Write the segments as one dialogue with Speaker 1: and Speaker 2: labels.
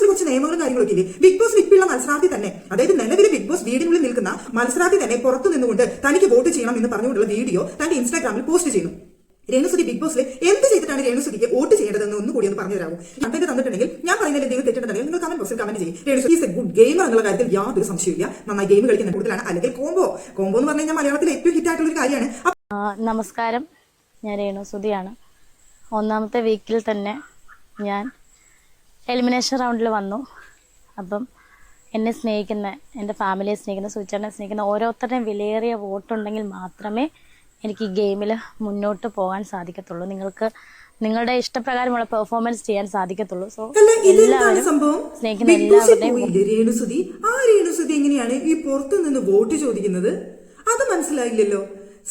Speaker 1: ബോസിൽ കുറച്ച് നിയമങ്ങളും കാര്യങ്ങളൊക്കെ ഇല്ലേ? ബിഗ് ബോസ് വിപ്പുള്ള മത്സരാർത്ഥി തന്നെ. അതായത് നിലവിൽ ബിഗ് ബോസ് വീടിനുള്ളിൽ നിൽക്കുന്ന മത്സരാർത്ഥി തന്നെ പുറത്തു നിന്നുകൊണ്ട് തനിക്ക് വോട്ട് ചെയ്യണം എന്ന് പറഞ്ഞുകൊണ്ടുള്ള വീഡിയോ തന്റെ ഇൻസ്റ്റാഗ്രാമിൽ പോസ്റ്റ് ചെയ്യുന്നു. രേണുസുതി ബിഗ് ബോസിൽ എന്ത് ചെയ്തിട്ടാണ് രേണുസുതിക്ക് വോട്ട് ചെയ്യേണ്ടതെന്ന് ഒന്നും കൂടി ഒന്ന് പറഞ്ഞു തരാമോ കണ്ടന്റ് തന്നിട്ടുണ്ടെങ്കിൽ ഞാൻ പറയുന്നതിൽ എന്തെങ്കിലും തെറ്റുണ്ടെങ്കിൽ നിങ്ങൾ കമന്റ് ബോക്സിൽ കമന്റ് ചെയ്യും. രേണുസുതി ഈസ് എ ഗുഡ് ഗെയിമർ എന്നുള്ള കാര്യത്തിൽ യാതൊരു സംശയമില്ല നന്നായി ഗെയിം കളിക്കുന്ന കൂടുതലാണ്. അല്ലെങ്കിൽ കോംബോ കോംബോ എന്ന് പറഞ്ഞാൽ മലയാളത്തിൽ ഏറ്റവും ഹിറ്റ് ആയിട്ടുള്ള ഒരു കാര്യമാണ്
Speaker 2: നമസ്കാരം. ഞാൻ രേണു സുധിയാണ് ഒന്നാമത്തെ വീക്കിൽ തന്നെ ഞാൻ എലിമിനേഷൻ റൗണ്ടിൽ വന്നു. അപ്പം എന്നെ സ്നേഹിക്കുന്ന എന്റെ ഫാമിലിയെ സ്നേഹിക്കുന്ന സുചേട്ടനെ സ്നേഹിക്കുന്ന ഓരോരുത്തരുടെയും വിലയേറിയ വോട്ടുണ്ടെങ്കിൽ മാത്രമേ എനിക്ക് ഈ ഗെയിമിൽ മുന്നോട്ട് പോകാൻ സാധിക്കത്തുള്ളൂ. നിങ്ങൾക്ക് നിങ്ങളുടെ ഇഷ്ടപ്രകാരമുള്ള പെർഫോമൻസ് ചെയ്യാൻ സാധിക്കത്തുള്ളൂ. സോ എല്ലാവരും സ്നേഹിക്കുന്ന എല്ലാവരുടെയും
Speaker 1: പോയില്ലേ രേണുസുതി ആ രേണുസുതി എങ്ങനെയാണ് ഈ പുറത്തു നിന്ന് വോട്ട് ചോദിക്കുന്നത്? അത് മനസ്സിലായില്ലല്ലോ.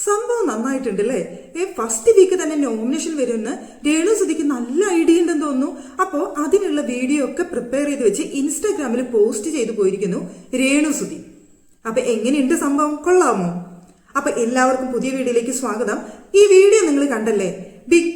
Speaker 1: സംഭവം നന്നായിട്ടുണ്ട് അല്ലേ ഏ ഫസ്റ്റ് വീക്ക് തന്നെ നോമിനേഷൻ വരുമെന്ന് രേണു സുധിക്ക് നല്ല ഐഡിയ ഉണ്ടെന്ന് തോന്നുന്നു. അപ്പോ അതിനുള്ള വീഡിയോ ഒക്കെ പ്രിപ്പയർ ചെയ്ത് വെച്ച് ഇൻസ്റ്റാഗ്രാമിൽ പോസ്റ്റ് ചെയ്തു പോയിരിക്കുന്നു രേണു സുധി. അപ്പൊ എങ്ങനെയുണ്ട് സംഭവം? കൊള്ളാമോ? അപ്പൊ എല്ലാവർക്കും പുതിയ വീഡിയോയിലേക്ക് സ്വാഗതം. ഈ വീഡിയോ നിങ്ങൾ കണ്ടല്ലേ? ബിഗ്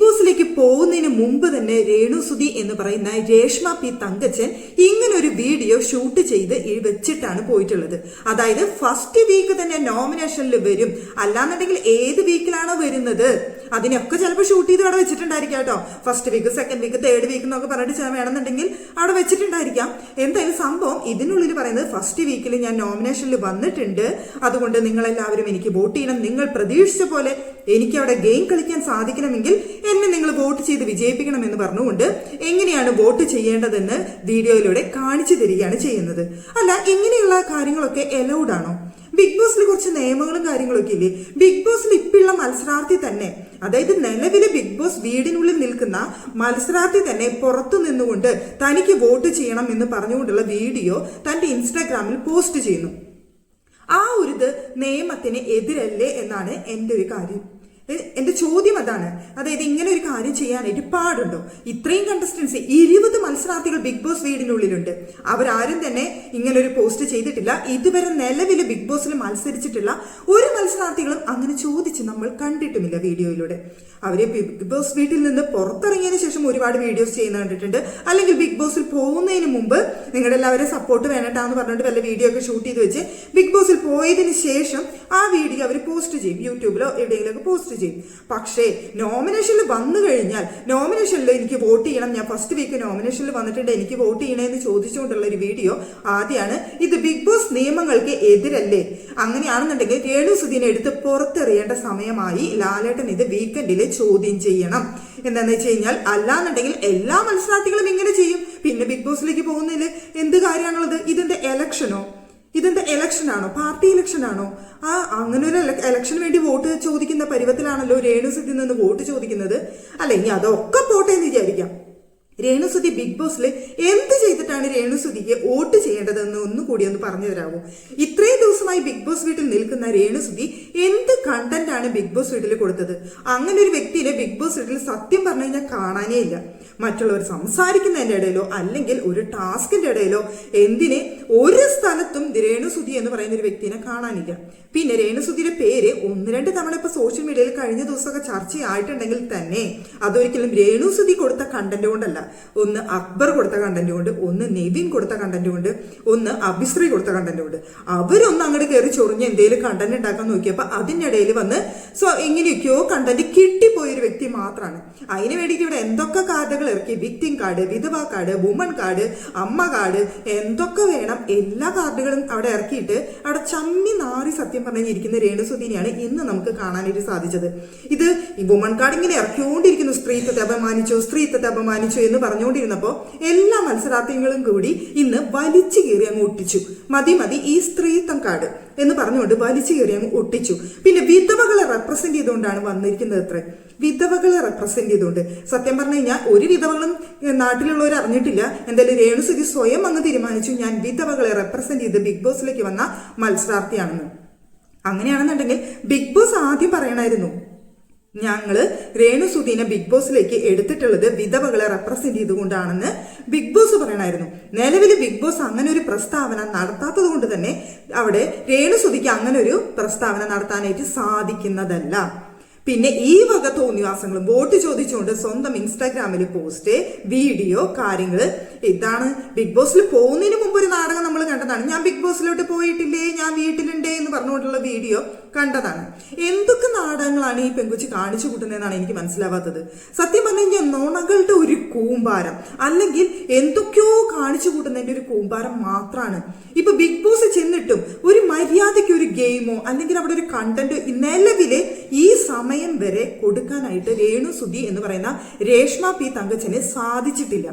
Speaker 1: പോകുന്നതിന് മുമ്പ് തന്നെ രേണുസുതി എന്ന് പറയുന്ന രേഷ്മ പി തങ്കച്ചൻ ഇങ്ങനെ ഒരു വീഡിയോ ഷൂട്ട് ചെയ്ത് വെച്ചിട്ടാണ് പോയിട്ടുള്ളത്. അതായത് ഫസ്റ്റ് വീക്ക് തന്നെ നോമിനേഷനിൽ വരും. അല്ലാന്നുണ്ടെങ്കിൽ ഏത് വീക്കിലാണോ വരുന്നത്? അതിനൊക്കെ ചിലപ്പോൾ ഷൂട്ട് ചെയ്ത് അവിടെ വെച്ചിട്ടുണ്ടായിരിക്കാം കേട്ടോ. First week second week third week എന്നൊക്കെ പറഞ്ഞിട്ട് വേണമെന്നുണ്ടെങ്കിൽ അവിടെ വെച്ചിട്ടുണ്ടായിരിക്കാം. എന്തായാലും സംഭവം ഇതിനുള്ളിൽ പറയുന്നത് ഫസ്റ്റ് വീക്കിൽ ഞാൻ നോമിനേഷനിൽ വന്നിട്ടുണ്ട്. അതുകൊണ്ട് നിങ്ങളെല്ലാവരും എനിക്ക് വോട്ട് ചെയ്യണം. നിങ്ങൾ പ്രതീക്ഷിച്ച പോലെ എനിക്ക് അവിടെ ഗെയിം കളിക്കാൻ സാധിക്കണമെങ്കിൽ എന്നെ നിങ്ങൾ വോട്ട് ചെയ്ത് വിജയിപ്പിക്കണം എന്ന് പറഞ്ഞുകൊണ്ട് എങ്ങനെയാണ് വോട്ട് ചെയ്യേണ്ടതെന്ന് വീഡിയോയിലൂടെ കാണിച്ചു തരികയാണ് ചെയ്യുന്നത്. അല്ല ഇങ്ങനെയുള്ള കാര്യങ്ങളൊക്കെ എലൗഡ് ആണോ? ബിഗ് ബോസിൽ കുറച്ച് നിയമങ്ങളും കാര്യങ്ങളൊക്കെ ഇല്ലേ? ബിഗ് ബോസിൽ ഇപ്പോഴുള്ള മത്സരാർത്ഥി തന്നെ അതായത് നിലവിലെ ബിഗ് ബോസ് വീടിനുള്ളിൽ നിൽക്കുന്ന മത്സരാർത്ഥി തന്നെ പുറത്തു നിന്നുകൊണ്ട് തനിക്ക് വോട്ട് ചെയ്യണം എന്ന് പറഞ്ഞുകൊണ്ടുള്ള വീഡിയോ തന്റെ ഇൻസ്റ്റാഗ്രാമിൽ പോസ്റ്റ് ചെയ്യുന്നു. ആ ഒരു നിയമത്തിന് എതിരല്ലേ എന്നാണ് എന്റെ ഒരു കാര്യം. എന്റെ ചോദ്യം അതാണ്. അതായത് ഇങ്ങനെ ഒരു കാര്യം ചെയ്യാനായിട്ട് പാടുണ്ടോ? ഇത്രയും കണ്ടസ്റ്റൻസി ഇരുപത് മത്സരാർത്ഥികൾ ബിഗ് ബോസ് വീടിനുള്ളിലുണ്ട്. അവരാരും തന്നെ ഇങ്ങനെ ഒരു പോസ്റ്റ് ചെയ്തിട്ടില്ല. ഇതുവരെ നിലവിൽ ബിഗ് ബോസിൽ മത്സരിച്ചിട്ടുള്ള ഒരു മത്സരാർത്ഥികളും അങ്ങനെ ചോദിച്ച് നമ്മൾ കണ്ടിട്ടുമില്ല വീഡിയോയിലൂടെ. അവരെ ബിഗ് ബോസ് വീട്ടിൽ നിന്ന് പുറത്തിറങ്ങിയതിനു ശേഷം ഒരുപാട് വീഡിയോസ് ചെയ്യുന്ന കണ്ടിട്ടുണ്ട്. അല്ലെങ്കിൽ ബിഗ് ബോസിൽ പോകുന്നതിന് മുമ്പ് നിങ്ങളുടെ എല്ലാവരും സപ്പോർട്ട് വേണട്ടാന്ന് പറഞ്ഞിട്ട് വല്ല വീഡിയോ ഒക്കെ ഷൂട്ട് ചെയ്ത് വെച്ച് ബിഗ് ബോസിൽ പോയതിന് ശേഷം ആ വീഡിയോ അവർ പോസ്റ്റ് ചെയ്യും. യൂട്യൂബിലോ എവിടെയെങ്കിലുമൊക്കെ പോസ്റ്റ് ചെയ്യും. പക്ഷേ നോമിനേഷനിൽ വന്നു കഴിഞ്ഞാൽ നോമിനേഷനിൽ എനിക്ക് വോട്ട് ചെയ്യണം. ഞാൻ ഫസ്റ്റ് വീക്ക് നോമിനേഷനിൽ വന്നിട്ടുണ്ട്. എനിക്ക് വോട്ട് ചെയ്യണമെന്ന് ചോദിച്ചുകൊണ്ടുള്ള ഒരു വീഡിയോ ആദ്യമാണ് ഇത് ബിഗ് ബോസ് നിയമങ്ങൾക്ക് എതിരല്ലേ? അങ്ങനെയാണെന്നുണ്ടെങ്കിൽ രേണു സുധീനെ എടുത്ത് പുറത്തെറിയേണ്ട സമയമായി ലാലേട്ടൻ ഇത് വീക്കെൻഡിൽ ചോദ്യം ചെയ്യണം. എന്താന്ന് വെച്ച് കഴിഞ്ഞാൽ അല്ലാന്നുണ്ടെങ്കിൽ എല്ലാ മത്സരാർത്ഥികളും ഇങ്ങനെ ചെയ്യും. പിന്നെ ബിഗ് ബോസിലേക്ക് പോകുന്നതിൽ എന്ത് കാര്യമാണുള്ളത്? ഇതിന്റെ എലക്ഷനോ ഇതെന്താ ഇലക്ഷൻ ആണോ? പാർട്ടി ഇലക്ഷൻ ആണോ? ആ അങ്ങനെ ഒരു ഇലക്ഷന് വേണ്ടി വോട്ട് ചോദിക്കുന്ന പരുവത്തിലാണല്ലോ രേണുസുദ്ധി നിന്ന് വോട്ട് ചോദിക്കുന്നത്. അല്ല ഇനി അതൊക്കെ പോട്ടെ എന്ന് വിചാരിക്കാം. രേണുസുതി ബിഗ് ബോസിൽ എന്ത് ചെയ്തിട്ടാണ് രേണുസുതിക്ക് വോട്ട് ചെയ്യേണ്ടതെന്ന് ഒന്നുകൂടി ഒന്ന് പറഞ്ഞു തരാമോ ഇത്രയും ദിവസമായി ബിഗ് ബോസ് വീട്ടിൽ നിൽക്കുന്ന രേണുസുതി എന്ത് കണ്ടന്റ് ആണ് ബിഗ് ബോസ് വീട്ടിൽ കൊടുത്തത്? അങ്ങനെ ഒരു വ്യക്തിയെ ബിഗ് ബോസ് വീട്ടിൽ സത്യം പറഞ്ഞു കഴിഞ്ഞാൽ കാണാനേ ഇല്ല. മറ്റുള്ളവർ സംസാരിക്കുന്നതിന്റെ ഇടയിലോ അല്ലെങ്കിൽ ഒരു ടാസ്കിന്റെ ഇടയിലോ എന്തിനെ ഒരു സ്ഥലത്തും രേണുസുതി എന്ന് പറയുന്ന ഒരു വ്യക്തിനെ കാണാനില്ല. പിന്നെ രേണുസുതിയുടെ പേര് ഒന്ന് രണ്ട് തവണ ഇപ്പൊ സോഷ്യൽ മീഡിയയിൽ കഴിഞ്ഞ ദിവസമൊക്കെ ചർച്ചയായിട്ടുണ്ടെങ്കിൽ തന്നെ അതൊരിക്കലും രേണുസുതി കൊടുത്ത കണ്ടന്റ് കൊണ്ടല്ല. ഒന്ന് അക്ബർ കൊടുത്ത കണ്ടന്റ് കൊണ്ട് ഒന്ന് നെവിൻ കൊടുത്ത കണ്ടന്റ് കൊണ്ട് ഒന്ന് അഭിശ്രീ കൊടുത്ത കണ്ടന്റ് കൊണ്ട്. അവരൊന്ന് അങ്ങോട്ട് കയറി ചൊറിഞ്ഞ് എന്തെങ്കിലും കണ്ടന്റ് ഉണ്ടാക്കാൻ നോക്കിയപ്പോൾ അതിനിടയിൽ വന്ന് സോ എങ്ങനെയൊക്കെയോ കണ്ടന്റ് കിട്ടിപ്പോയൊരു വ്യക്തി മാത്രമാണ് അതിന് വേണ്ടിയിട്ട് ഇവിടെ എന്തൊക്കെ കാർഡുകൾ ഇറക്കി? വിക്ടിം കാർഡ് വിധവ കാർഡ് വുമൺ കാർഡ് അമ്മ കാർഡ് എന്തൊക്കെ വേണം? എല്ലാ കാർഡുകളും അവിടെ ഇറക്കിയിട്ട് അവിടെ ചമ്മി നാറി സത്യം പറഞ്ഞിരിക്കുന്ന രേണുസുദീനെയാണ് ഇന്ന് നമുക്ക് കാണാനായിട്ട് സാധിച്ചത്. ഇത് ഈ വുമൺ കാർഡ് ഇങ്ങനെ ഇറക്കിക്കൊണ്ടിരിക്കുന്നു. സ്ത്രീത്വത്തെ അപമാനിച്ചു സ്ത്രീത്വത്തെ അപമാനിച്ചു എന്ന് പറഞ്ഞുകൊണ്ടിരുന്നപ്പോൾ എല്ലാ മത്സരാർത്ഥികളും കൂടി ഇന്ന് വലിച്ചു കയറി അങ്ങ് ഒട്ടിച്ചു. മതി മതി ഈ സ്ത്രീത്വം കാർഡ് എന്ന് പറഞ്ഞുകൊണ്ട് വലിച്ചു കയറി അങ്ങ് ഒട്ടിച്ചു. പിന്നെ വിധവകളെ റെപ്രസെന്റ് ചെയ്തുകൊണ്ടാണ് വന്നിരിക്കുന്നത് അത്ര വിധവകളെ റെപ്രസെന്റ് ചെയ്തുകൊണ്ട്. സത്യം പറഞ്ഞു കഴിഞ്ഞാൽ ഒരു വിധവകളും നാട്ടിലുള്ളവർ അറിഞ്ഞിട്ടില്ല. എന്തായാലും രേണുസുതി സ്വയം അങ്ങ് തീരുമാനിച്ചു ഞാൻ വിധവകളെ റെപ്രസെന്റ് ചെയ്ത് ബിഗ് ബോസിലേക്ക് വന്ന മത്സരാർത്ഥിയാണെന്ന്. അങ്ങനെയാണെന്നുണ്ടെങ്കിൽ ബിഗ് ബോസ് ആദ്യം പറയണമായിരുന്നു ഞങ്ങൾ രേണുസുദീനെ ബിഗ് ബോസിലേക്ക് എടുത്തിട്ടുള്ളത് വിധവകളെ റെപ്രസെന്റ് ചെയ്തുകൊണ്ടാണെന്ന്. ബിഗ് ബോസ് പറയണമായിരുന്നു നിലവിൽ ബിഗ് ബോസ് അങ്ങനെ ഒരു പ്രസ്താവന നടത്താത്തത് കൊണ്ട് തന്നെ അവിടെ രേണുസുദിക്ക് അങ്ങനെ ഒരു പ്രസ്താവന നടത്താനായിട്ട് സാധിക്കുന്നതല്ല. പിന്നെ ഈ വക തോന്നിവാസങ്ങളും വോട്ട് ചോദിച്ചുകൊണ്ട് സ്വന്തം ഇൻസ്റ്റാഗ്രാമിൽ പോസ്റ്റ് വീഡിയോ കാര്യങ്ങൾ ഇതാണ് ബിഗ് ബോസിൽ പോകുന്നതിന് മുമ്പ് ഒരു നാടകം നമ്മൾ കണ്ടതാണ്. ഞാൻ ബിഗ് ബോസിലോട്ട് പോയിട്ടില്ലേ? ഞാൻ വീട്ടിലുണ്ടേ എന്ന് പറഞ്ഞുകൊണ്ടുള്ള വീഡിയോ കണ്ടതാണ്. എന്തൊക്കെ നാടകങ്ങളാണ് ഈ പെങ്കുച്ചി കാണിച്ചു കൂട്ടുന്നതെന്നാണ് എനിക്ക് മനസ്സിലാവാത്തത്. സത്യം പറഞ്ഞു കഴിഞ്ഞാൽ നുണകളുടെ ഒരു കൂമ്പാരം അല്ലെങ്കിൽ എന്തൊക്കെയോ കാണിച്ചു കൂട്ടുന്നതിന്റെ ഒരു കൂമ്പാരം മാത്രമാണ് ഇപ്പൊ ബിഗ് ബോസ് ചെന്നിട്ടും ഒരു മര്യാദയ്ക്ക് ഒരു ഗെയിമോ അല്ലെങ്കിൽ അവിടെ ഒരു കണ്ടന്റ് നിലവിലെ ഈ സമയം വരെ കൊടുക്കാനായിട്ട് രേണു സുധി എന്ന് പറയുന്ന രേഷ്മ പി തങ്കച്ചനെ സാധിച്ചിട്ടില്ല.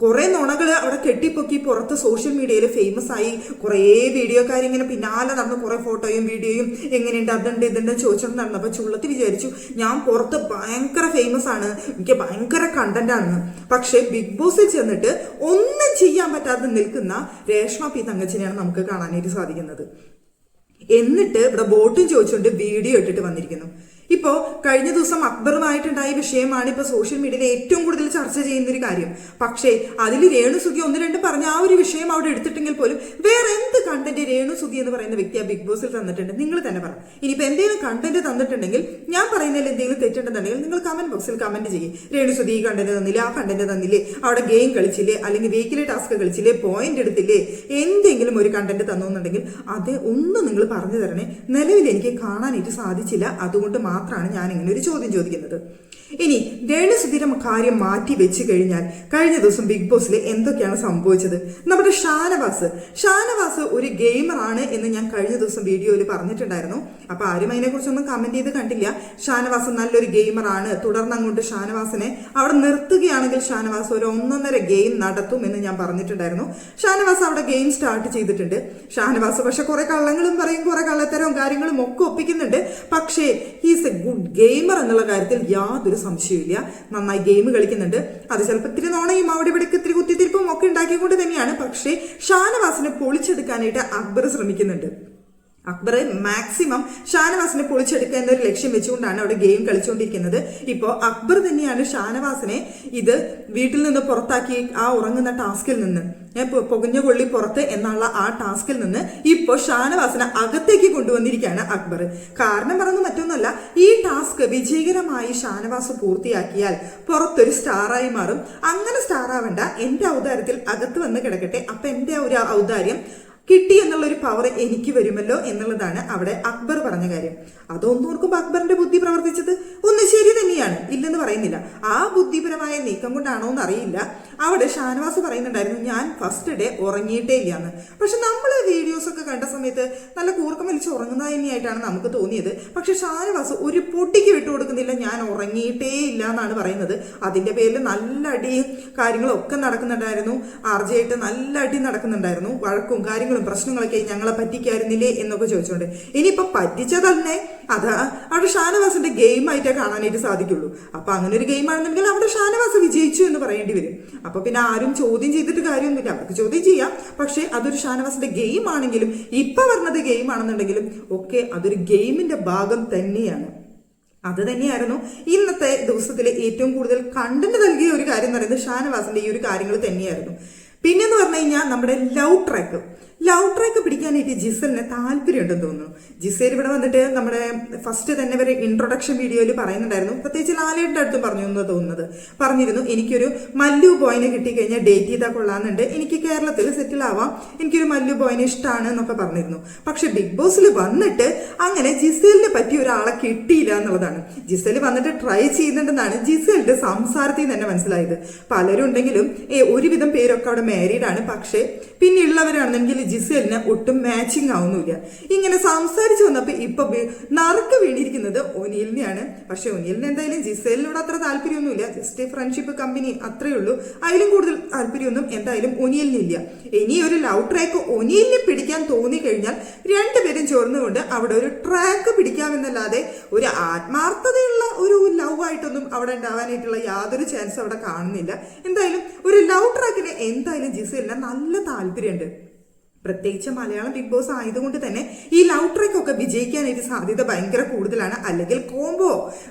Speaker 1: കുറെ നുണകൾ അവിടെ കെട്ടിപ്പൊക്കി പുറത്ത് സോഷ്യൽ മീഡിയയിൽ ഫേമസ് ആയി. കുറേ വീഡിയോക്കാർ ഇങ്ങനെ പിന്നാലെ നടന്ന് കുറെ ഫോട്ടോയും വീഡിയോയും എങ്ങനെയുണ്ട് അതുണ്ട് ഇതുണ്ട് ചോദിച്ചോണ്ട് നടന്നു അപ്പൊ ചുള്ളത്തി വിചാരിച്ചു ഞാൻ പുറത്ത് ഭയങ്കര ഫേമസ് ആണ്. എനിക്ക് ഭയങ്കര കണ്ടന്റ് ആണ് പക്ഷെ ബിഗ് ബോസിൽ ചെന്നിട്ട് ഒന്നും ചെയ്യാൻ പറ്റാതെ നിൽക്കുന്ന രേഷ്മ പി തങ്കച്ചിനെയാണ് നമുക്ക് കാണാനായിട്ട് സാധിക്കുന്നത്. എന്നിട്ട് ഇവിടെ ബോട്ടും ചോദിച്ചുകൊണ്ട് വീഡിയോ ഇട്ടിട്ട് വന്നിരിക്കുന്നു. ഇപ്പോ കഴിഞ്ഞ ദിവസം അക്ബറുമായിട്ടുണ്ടായ വിഷയമാണ് ഇപ്പോൾ സോഷ്യൽ മീഡിയയിൽ ഏറ്റവും കൂടുതൽ ചർച്ച ചെയ്യുന്ന ഒരു കാര്യം. പക്ഷേ അതിൽ രേണു സുധി ഒന്ന് രണ്ട് പറഞ്ഞ ആ ഒരു വിഷയം അവിടെ എടുത്തിട്ടെങ്കിൽ പോലും വേറെ എന്ത് കണ്ടന്റ് രേണു സുധി എന്ന് പറയുന്ന വ്യക്തി ആ ബിഗ് ബോസിൽ തന്നിട്ടുണ്ട്? നിങ്ങൾ തന്നെ പറ. ഇനിയിപ്പോൾ എന്തെങ്കിലും കണ്ടന്റ് തന്നിട്ടുണ്ടെങ്കിൽ ഞാൻ പറയുന്നതിൽ എന്തെങ്കിലും തെറ്റുണ്ടെന്നുണ്ടെങ്കിൽ നിങ്ങൾ കമന്റ് ബോക്സിൽ കമന്റ് ചെയ്യും. രേണു സുധി ഈ കണ്ടന്റ് തന്നില്ലേ? ആ കണ്ടന്റ് തന്നില്ലേ? അവിടെ ഗെയിം കളിച്ചില്ലേ? അല്ലെങ്കിൽ വീക്കിലി ടാസ്ക് കളിച്ചില്ലേ? പോയിന്റ് എടുത്തില്ലേ? എന്തെങ്കിലും ഒരു കണ്ടന്റ് തന്നു എന്നുണ്ടെങ്കിൽ അത് ഒന്ന് നിങ്ങൾ പറഞ്ഞു തരണേ. നിലവിൽ എനിക്ക് കാണാനായിട്ട് സാധിച്ചില്ല. അതുകൊണ്ട് മാത്രമാണ് ഞാൻ ഒരു ചോദ്യം ചോദിക്കുന്നത്. ഇനി രേണു സുധീരം കാര്യം മാറ്റി വെച്ച് കഴിഞ്ഞാൽ കഴിഞ്ഞ ദിവസം ബിഗ് ബോസിൽ എന്തൊക്കെയാണ് സംഭവിച്ചത്? നമ്മുടെ ഷാനവാസ്. ഷാനവാസ് ഒരു ഗെയിമറാണ് എന്ന് ഞാൻ കഴിഞ്ഞ ദിവസം വീഡിയോയിൽ പറഞ്ഞിട്ടുണ്ടായിരുന്നു. അപ്പോൾ ആരും അതിനെക്കുറിച്ചൊന്നും കമന്റ് ചെയ്ത് കണ്ടില്ല. ഷാനവാസ് നല്ലൊരു ഗെയിമറാണ് തുടർന്ന് അങ്ങോട്ട് ഷാനവാസിനെ അവിടെ നിർത്തുകയാണെങ്കിൽ ഷാനവാസ് ഒരു ഒന്നൊന്നര ഗെയിം നടത്തും എന്ന് ഞാൻ പറഞ്ഞിട്ടുണ്ടായിരുന്നു. ഷാനവാസ് അവിടെ ഗെയിം സ്റ്റാർട്ട് ചെയ്തിട്ടുണ്ട്. ഷാനവാസ് പക്ഷെ കുറെ കള്ളങ്ങളും പറയും കുറെ കള്ളത്തരവും കാര്യങ്ങളും ഒക്കെ ഒപ്പിക്കുന്നുണ്ട്. പക്ഷേ ഹീസ് എ ഗുഡ് ഗെയിമർ എന്നുള്ള കാര്യത്തിൽ യാതൊരു സംശയമില്ല. നന്നായി ഗെയിം കളിക്കുന്നുണ്ട്. അത് ചിലപ്പോൾ ഇത്തിരി നോണയും അവിടെ ഇവിടെയൊക്കെ ഇത്തിരി കുത്തിത്തിരിപ്പും ഒക്കെ ഉണ്ടാക്കിക്കൊണ്ട് തന്നെയാണ്. പക്ഷേ ഷാനവാസിനെ പൊളിച്ചെടുക്കാനായിട്ട് അക്ബർ ശ്രമിക്കുന്നുണ്ട്. അക്ബർ മാക്സിമം ഷാനവാസിനെ പൊളിച്ചെടുക്കുക എന്നൊരു ലക്ഷ്യം വെച്ചുകൊണ്ടാണ് അവിടെ ഗെയിം കളിച്ചുകൊണ്ടിരിക്കുന്നത്. ഇപ്പോൾ അക്ബർ തന്നെയാണ് ഷാനവാസിനെ ഇത് വീട്ടിൽ നിന്ന് പുറത്താക്കി ആ ഉറങ്ങുന്ന ടാസ്കിൽ നിന്ന്. ഏ, പൊ- കൊള്ളി പുറത്ത് എന്നുള്ള ആ ടാസ്കിൽ നിന്ന് ഇപ്പോൾ ഷാനവാസിനെ അകത്തേക്ക് കൊണ്ടുവന്നിരിക്കുകയാണ് അക്ബർ. കാരണം പറയുന്നത് മറ്റൊന്നല്ല ഈ ടാസ്ക് വിജയകരമായി ഷാനവാസ് പൂർത്തിയാക്കിയാൽ പുറത്തൊരു സ്റ്റാറായി മാറും. അങ്ങനെ സ്റ്റാർ ആവണ്ട എന്റെ ഔദാര്യത്തിൽ അകത്ത് വന്ന് കിടക്കട്ടെ. അപ്പൊ എന്റെ ഒരു ഔദാര്യം കിട്ടി എന്നുള്ള ഒരു പവർ എനിക്ക് വരുമല്ലോ എന്നുള്ളതാണ് അവിടെ അക്ബർ പറഞ്ഞ കാര്യം. അതൊന്നും ഓർക്കുമ്പോൾ അക്ബറിന്റെ ബുദ്ധി പ്രവർത്തിച്ചത്? ഒന്ന് ശരി തന്നെയാണ്. ഇല്ലെന്ന് പറയുന്നില്ല. ആ ബുദ്ധിപരമായ നീക്കം കൊണ്ടാണോ എന്ന് അറിയില്ല അവിടെ ഷാനവാസ് പറയുന്നുണ്ടായിരുന്നു ഞാൻ ഫസ്റ്റ് ഡേ ഉറങ്ങിയിട്ടേ ഇല്ലാന്ന്. പക്ഷെ നമ്മൾ വീഡിയോസ് ഒക്കെ കണ്ട സമയത്ത് നല്ല കൂർക്കം വലിച്ച് ഉറങ്ങുന്നത് തന്നെയായിട്ടാണ് നമുക്ക് തോന്നിയത്. പക്ഷെ ഷാനവാസ് ഒരു പൊട്ടിക്ക് വിട്ടുകൊടുക്കുന്നില്ല ഞാൻ ഉറങ്ങിയിട്ടേ ഇല്ല എന്നാണ് പറയുന്നത്. അതിന്റെ പേരിൽ നല്ല അടിയും കാര്യങ്ങളും ഒക്കെ നടക്കുന്നുണ്ടായിരുന്നു. ആർജയായിട്ട് നല്ല അടി നടക്കുന്നുണ്ടായിരുന്നു. വഴക്കും കാര്യങ്ങളും പ്രശ്നങ്ങളൊക്കെ ഞങ്ങളെ പറ്റിക്കായിരുന്നില്ലേ എന്നൊക്കെ ചോദിച്ചുകൊണ്ട് പറ്റിച്ച തന്നെ അത് അവിടെ ഷാനവാസിന്റെ ഗെയിം ആയിട്ടേ കാണാനായിട്ട് സാധിക്കുള്ളൂ. അപ്പൊ അങ്ങനെ ഒരു ഗെയിം ആണെന്നുണ്ടെങ്കിൽ അവിടെ ഷാനവാസ് വിജയിച്ചു എന്ന് പറയേണ്ടി വരും. അപ്പൊ പിന്നെ ആരും ചോദ്യം ചെയ്തിട്ട് കാര്യമൊന്നുമില്ല. അവർക്ക് ചോദ്യം ചെയ്യാം. പക്ഷെ അതൊരു ഷാനവാസിന്റെ ഗെയിം ആണെങ്കിലും ഇപ്പൊ പറഞ്ഞത് ഗെയിം ആണെന്നുണ്ടെങ്കിലും ഒക്കെ അതൊരു ഗെയിമിന്റെ ഭാഗം തന്നെയാണ്. അത് തന്നെയായിരുന്നു ഇന്നത്തെ ദിവസത്തിലെ ഏറ്റവും കൂടുതൽ കണ്ടന്റ് നൽകിയ ഒരു കാര്യം എന്ന് പറയുന്നത് ഷാനവാസിന്റെ ഈ ഒരു കാര്യങ്ങൾ തന്നെയായിരുന്നു. പിന്നെന്ന് പറഞ്ഞു കഴിഞ്ഞാൽ നമ്മുടെ ലവ് ട്രാക്ക് ലവ് ട്രാക്ക് പിടിക്കാനായിട്ട് ജിസലിന് താല്പര്യമുണ്ടെന്ന് തോന്നുന്നു. ജിസേൽ ഇവിടെ വന്നിട്ട് നമ്മുടെ ഫസ്റ്റ് തന്നെ വരെ ഇൻട്രൊഡക്ഷൻ വീഡിയോയിൽ പറയുന്നുണ്ടായിരുന്നു. പ്രത്യേകിച്ച് ലാലേട്ടന്റെ അടുത്തും പറഞ്ഞു എന്ന് തോന്നുന്നത്. പറഞ്ഞിരുന്നു എനിക്കൊരു മല്ലു ബോയിനെ കിട്ടിക്കഴിഞ്ഞാൽ ഡേറ്റ് ചെയ്താൽ കൊള്ളാമെന്നുണ്ട്. എനിക്ക് കേരളത്തിൽ സെറ്റിൽ ആവാം. എനിക്കൊരു മല്ലു ബോയിനെ ഇഷ്ടമാണ് എന്നൊക്കെ പറഞ്ഞിരുന്നു. പക്ഷെ ബിഗ് ബോസിൽ വന്നിട്ട് അങ്ങനെ ജിസേലിനെ പറ്റിയ ഒരാളെ കിട്ടിയില്ല എന്നുള്ളതാണ്. ജിസേൽ വന്നിട്ട് ട്രൈ ചെയ്യുന്നുണ്ടെന്നാണ് ജിസേലിന്റെ സംസാരത്തിൽ തന്നെ മനസ്സിലായത്. പലരുണ്ടെങ്കിലും ഏ, ഒരുവിധം പേരൊക്കെ അവിടെ മാരീഡ് ആണ്. പക്ഷേ പിന്നെ ഉള്ളവരാണെന്നെങ്കിൽ ജിസേലിന് ഒട്ടും മാച്ചിങ് ആവുന്നില്ല ഇങ്ങനെ സംസാരിച്ചു വന്നപ്പോൾ ഇപ്പൊ നറുക്ക് വീണിരിക്കുന്നത് ഒനിയലിനെയാണ് പക്ഷെ ഒനിയലിന് എന്തായാലും ജിസേലിനോട് അത്ര താല്പര്യമൊന്നുമില്ല. ജസ്റ്റ് ഫ്രണ്ട്ഷിപ്പ് കമ്പനി അത്രയേ ഉള്ളൂ. അതിലും കൂടുതൽ താല്പര്യമൊന്നും എന്തായാലും ഒനിയലിനില്ല ഇനി ഒരു ലവ് ട്രാക്ക് ഒനിയലിനെ പിടിക്കാൻ തോന്നി കഴിഞ്ഞാൽ രണ്ടുപേരും ചേർന്നുകൊണ്ട് അവിടെ ഒരു ട്രാക്ക് പിടിക്കാമെന്നല്ലാതെ ഒരു ആത്മാർത്ഥതയുള്ള ഒരു ലവ് ആയിട്ടൊന്നും അവിടെ ഉണ്ടാവാനായിട്ടുള്ള യാതൊരു ചാൻസ് അവിടെ കാണുന്നില്ല. എന്തായാലും ഒരു ലവ് ട്രാക്കിന് എന്തായാലും ജിസേലിന് നല്ല താല്പര്യമുണ്ട്. പ്രത്യേകിച്ച് മലയാളം ബിഗ് ബോസ് ആയതുകൊണ്ട് തന്നെ ഈ ലവ് ട്രാക്ക് ഒക്കെ വിജയിക്കാനായിട്ട് സാധ്യത ഭയങ്കര കൂടുതലാണ്. അല്ലെങ്കിൽ കോംബോ.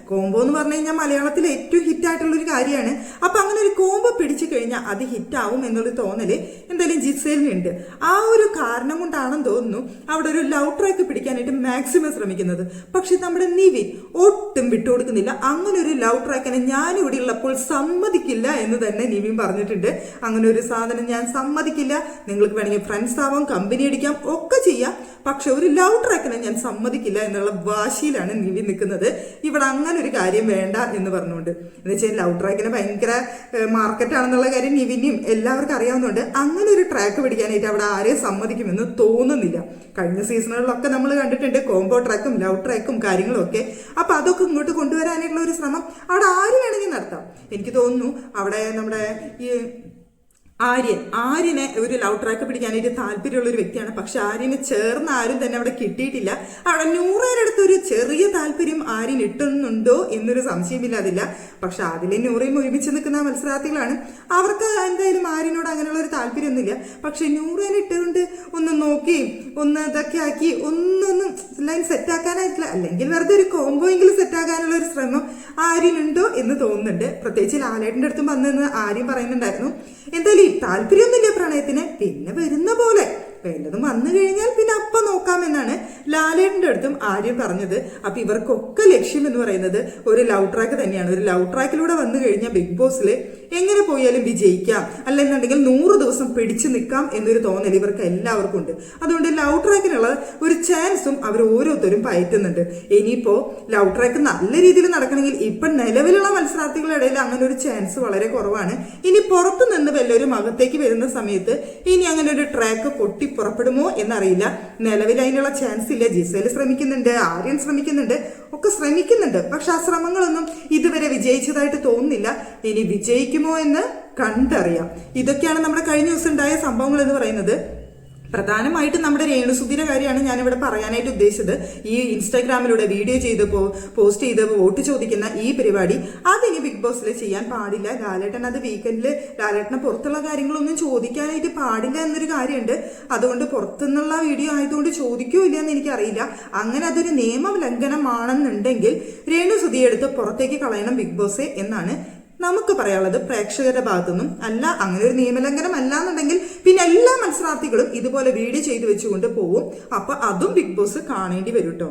Speaker 1: കോംബോ എന്ന് പറഞ്ഞു കഴിഞ്ഞാൽ മലയാളത്തിൽ ഏറ്റവും ഹിറ്റ് ആയിട്ടുള്ള ഒരു കാര്യമാണ്. അപ്പൊ അങ്ങനെ ഒരു കോംബോ പിടിച്ചു കഴിഞ്ഞാൽ അത് ഹിറ്റ് ആവും എന്നൊരു തോന്നൽ എന്തായാലും ജിസേലിനുണ്ട്. ആ ഒരു കാരണം കൊണ്ടാണെന്ന് തോന്നുന്നു അവിടെ ഒരു ലവ് ട്രാക്ക് പിടിക്കാനായിട്ട് മാക്സിമം ശ്രമിക്കുന്നത്. പക്ഷെ നമ്മുടെ നിവിൻ ഒട്ടും വിട്ടുകൊടുക്കുന്നില്ല അങ്ങനെ ഒരു ലവ് ട്രാക്കിനെ ഞാൻ ഇവിടെ ഉള്ളപ്പോൾ സമ്മതിക്കില്ല എന്ന് തന്നെ നിവിൻ പറഞ്ഞിട്ടുണ്ട്. അങ്ങനെ ഒരു സാധനം ഞാൻ സമ്മതിക്കില്ല. നിങ്ങൾക്ക് വേണമെങ്കിൽ ഫ്രണ്ട്സ് ആവാം. കമ്പനി അടിക്കാം ഒക്കെ ചെയ്യാം. പക്ഷെ ഒരു ലവ് ട്രാക്കിനെ ഞാൻ സമ്മതിക്കില്ല എന്നുള്ള വാശിയിലാണ് നീവി നിൽക്കുന്നത്. ഇവിടെ അങ്ങനെ ഒരു കാര്യം വേണ്ട എന്ന് പറഞ്ഞുകൊണ്ട്. എന്ന് വെച്ചാൽ ലവ് ട്രാക്കിന് ഭയങ്കര മാർക്കറ്റാണെന്നുള്ള കാര്യം നിവിനും എല്ലാവർക്കും അറിയാവുന്നതുകൊണ്ട് അങ്ങനെ ഒരു ട്രാക്ക് പിടിക്കാനായിട്ട് അവിടെ ആരെയും സമ്മതിക്കുമെന്ന് തോന്നുന്നില്ല. കഴിഞ്ഞ സീസണുകളിലൊക്കെ നമ്മൾ കണ്ടിട്ടുണ്ട് കോംബോ ട്രാക്കും ലവ് ട്രാക്കും കാര്യങ്ങളൊക്കെ അപ്പൊ അതൊക്കെ ഇങ്ങോട്ട് കൊണ്ടുവരാനായിട്ടുള്ള ഒരു ശ്രമം അവിടെ ആര് വേണമെങ്കിൽ നടത്താം. എനിക്ക് തോന്നുന്നു അവിടെ നമ്മുടെ ഈ ആര്യൻ. ആര്യനെ ഒരു ലവ് ട്രാക്ക് പിടിക്കാനായിട്ട് താല്പര്യമുള്ള ഒരു വ്യക്തിയാണ്. പക്ഷെ ആര്യന് ചേർന്ന് ആരും തന്നെ അവിടെ കിട്ടിയിട്ടില്ല. അവിടെ നൂറേരടുത്ത് ഒരു ചെറിയ താല്പര്യം ആര്യൻ ഇട്ടുന്നുണ്ടോ എന്നൊരു സംശയമില്ലാതില്ല പക്ഷെ അതിലെ നൂറയും ഒരുമിച്ച് നിൽക്കുന്ന മത്സരാർത്ഥികളാണ്. അവർക്ക് എന്തായാലും ആര്യനോട് അങ്ങനെയുള്ള ഒരു താല്പര്യമൊന്നുമില്ല. പക്ഷെ നൂറേനെ ഇട്ടുകൊണ്ട് ഒന്ന് നോക്കി ഒന്ന് ഇതൊക്കെ ആക്കി ഒന്നൊന്ന് ലൈൻ സെറ്റാക്കാനായിട്ടില്ല അല്ലെങ്കിൽ വെറുതെ ഒരു കോംബോ എങ്കിലും സെറ്റ് ആക്കാനുള്ള ഒരു ശ്രമം ആര്യനുണ്ടോ എന്ന് തോന്നുന്നുണ്ട്. പ്രത്യേകിച്ച് ലാലേട്ടന്റെ അടുത്തും വന്നെന്ന് ആര്യം പറയുന്നുണ്ടായിരുന്നു. എന്തായാലും താല്പര്യമൊന്നുമില്ല പ്രണയത്തിന്. പിന്നെ വരുന്ന പോലെ. വേണ്ടതും വന്നു കഴിഞ്ഞാൽ പിന്നെ അപ്പ നോക്കാമെന്നാണ് ലാലേട്ടന്റെ അടുത്തും ആര്യം പറഞ്ഞത്. അപ്പൊ ഇവർക്കൊക്കെ ലക്ഷ്യം എന്ന് പറയുന്നത് ഒരു ലവ് ട്രാക്ക് തന്നെയാണ്. ഒരു ലവ് ട്രാക്കിലൂടെ വന്നു കഴിഞ്ഞാൽ ബിഗ് ബോസിൽ എങ്ങനെ പോയാലും വിജയിക്കാം. അല്ലെന്നുണ്ടെങ്കിൽ നൂറ് ദിവസം പിടിച്ചു നിൽക്കാം എന്നൊരു തോന്നൽ ഇവർക്ക് എല്ലാവർക്കും ഉണ്ട്. അതുകൊണ്ട് ലവ് ട്രാക്കിനുള്ള ഒരു ചാൻസും അവർ ഓരോരുത്തരും പയറ്റുന്നുണ്ട്. ഇനിയിപ്പോൾ ലവ് ട്രാക്ക് നല്ല രീതിയിൽ നടക്കണമെങ്കിൽ ഇപ്പൊ നിലവിലുള്ള മത്സരാർത്ഥികളുടെ ഇടയിൽ അങ്ങനെ ഒരു ചാൻസ് വളരെ കുറവാണ്. ഇനി പുറത്തു നിന്ന് വല്ലവരും അകത്തേക്ക് വരുന്ന സമയത്ത് ഇനി അങ്ങനെ ഒരു ട്രാക്ക് പൊട്ടി പുറപ്പെടുമോ എന്നറിയില്ല. നിലവിൽ അതിനുള്ള ചാൻസ് ഇല്ല. ജിസേൽ ശ്രമിക്കുന്നുണ്ട് ആര്യൻ ശ്രമിക്കുന്നുണ്ട് ഒക്കെ ശ്രമിക്കുന്നുണ്ട്. പക്ഷെ ആ ശ്രമങ്ങളൊന്നും ഇതുവരെ വിജയിച്ചതായിട്ട് തോന്നുന്നില്ല. ഇനി വിജയിക്കുമോ എന്ന് കണ്ടറിയാം. ഇതൊക്കെയാണ് നമ്മുടെ കഴിഞ്ഞ ദിവസം ഉണ്ടായ സംഭവങ്ങൾ എന്ന് പറയുന്നത്. പ്രധാനമായിട്ടും നമ്മുടെ രേണുസുധിയുടെ കാര്യമാണ് ഞാനിവിടെ പറയാനായിട്ട് ഉദ്ദേശിച്ചത്. ഈ ഇൻസ്റ്റാഗ്രാമിലൂടെ വീഡിയോ ചെയ്ത് പോസ്റ്റ് ചെയ്ത് വോട്ട് ചോദിക്കുന്ന ഈ പരിപാടി അതിനി ബിഗ് ബോസിൽ ചെയ്യാൻ പാടില്ല. ലാലേട്ടൻ അത് വീക്കെൻഡിൽ ലാലേട്ടനെ പുറത്തുള്ള കാര്യങ്ങളൊന്നും ചോദിക്കാനായിട്ട് പാടില്ല എന്നൊരു കാര്യമുണ്ട്. അതുകൊണ്ട് പുറത്തുനിന്നുള്ള വീഡിയോ ആയതുകൊണ്ട് ചോദിക്കൂ ഇല്ല എന്ന് എനിക്കറിയില്ല. അങ്ങനെ അതൊരു നിയമ ലംഘനമാണെന്നുണ്ടെങ്കിൽ രേണുസുധിയെ എടുത്ത് പുറത്തേക്ക് കളയണം ബിഗ് ബോസ് എന്നാണ് നമുക്ക് പറയാനുള്ളത് പ്രേക്ഷകരുടെ ഭാഗത്തുനിന്നും അല്ല അങ്ങനെ ഒരു നിയമലംഘനം അല്ല എന്നുണ്ടെങ്കിൽ പിന്നെ എല്ലാ മത്സരാർത്ഥികളും ഇതുപോലെ വീഡിയോ ചെയ്തു വെച്ചുകൊണ്ട് പോവും. അപ്പൊ അതും ബിഗ് ബോസ് കാണേണ്ടി വരും കേട്ടോ